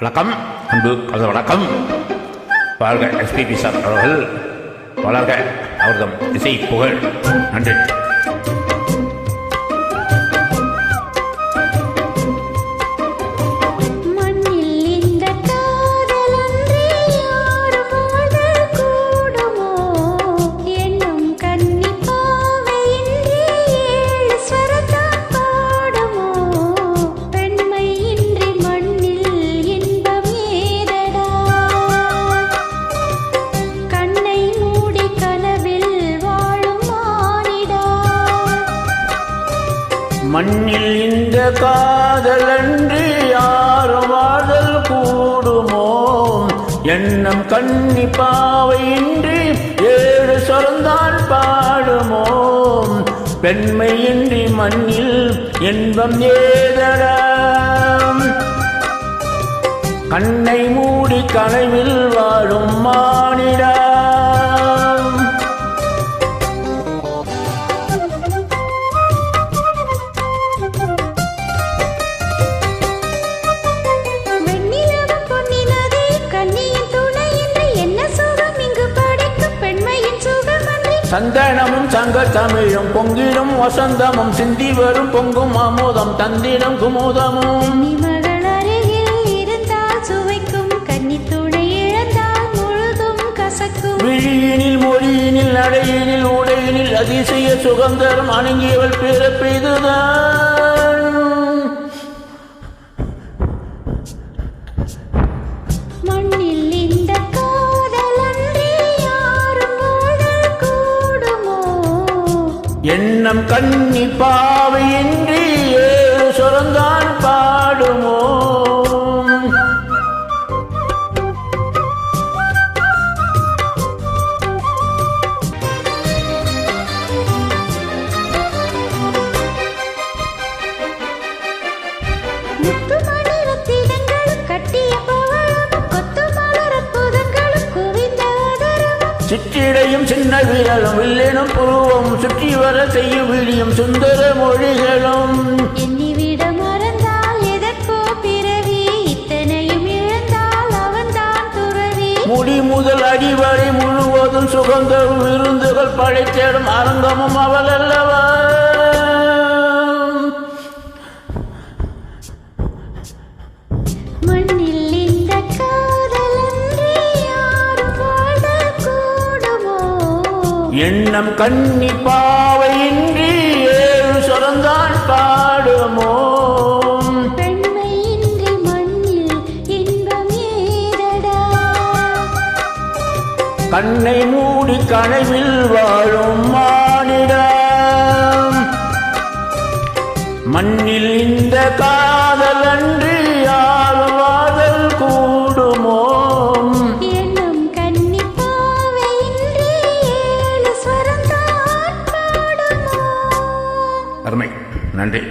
வணக்கம் அன்பு அது வணக்கம். வாழ்க எஸ்பிபி சார் அவர்கள். வளர்க அவர்தம் இசை புகழ். நன்றி. மண்ணில் இந்த காதல் அன்று யாரும் வாழ்தல் கூடுமோ? எண்ணம் கண்ணி பாவையின்றி ஏழு சொறந்தான் பாடுமோ? பெண்மையின்றி மண்ணில் இன்பம் ஏதடா? கண்ணை மூடி கனவில் வாழும் மானிடா. சந்தனமும் சங்க தமிழும் பொங்கிடும் வசந்தமும் சிந்தி வரும் பொங்கும் அமுதம் தந்திடும் குமுதமும். விழியினில் மொழியினில் நடையினில் உடையினில் அதிசய சுகந்தரம் அணுகியவள் பிறப்பிதுதான். எண்ணம் கண்ணி பாவையின்றி ஏழு சுரந்தான் சிற்றிடையும் சின்ன விரலும் வில்லினும் புருவம் சுற்றி வர செய்யும் விழியும் சுந்தர மொழிகளும். எண்ணிவிட மறந்தால் எதற்கோ பிறவி இத்தனையும் இழந்தால் அவன்தான் துறவி. முடி முதல் அடிவரை முழுவதும் சுகந்தரும் விருந்துகள் படைத்தேடும் அரங்கமும் அவள் அல்லவா? எண்ணம் கண்ணி பாவையின்றி ஏழு சொரந்தான் பாடுமோ? கண்ணை மூடி கனவில் வாழும் மானிடம் மண்ணில் இந்த காதல் நன்றி.